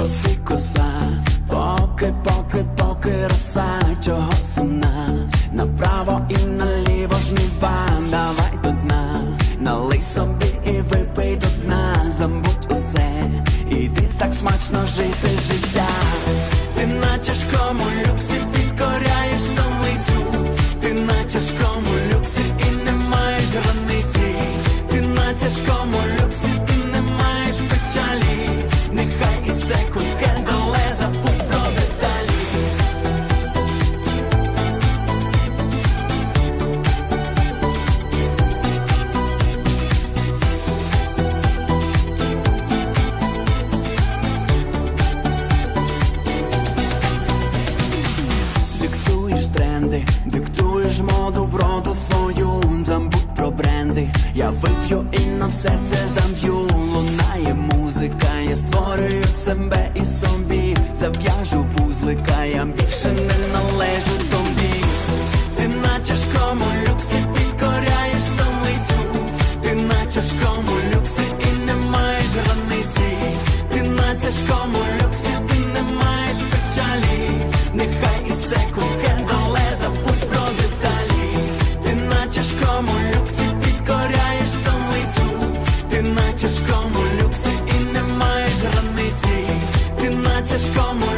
коси коса, поки, поки, поки роса, чого сумна, направо і наліво жніва, давай до дна, налий собі і випий до дна, забудь усе, іди так смачно жити життя, тренди, диктуєш моду в роду свою, забудь про бренди. Я вип'ю і на все це зам'ю. Лунає музика, я створюю себе і собі. Зав'яжу вузлика, я більше не належу тобі. Ти на тяжкому люксі підкоряєш столицю. Ти на тяжкому люксі і не маєш границі. Ти на тяжкому люксі, Ти на тяжкому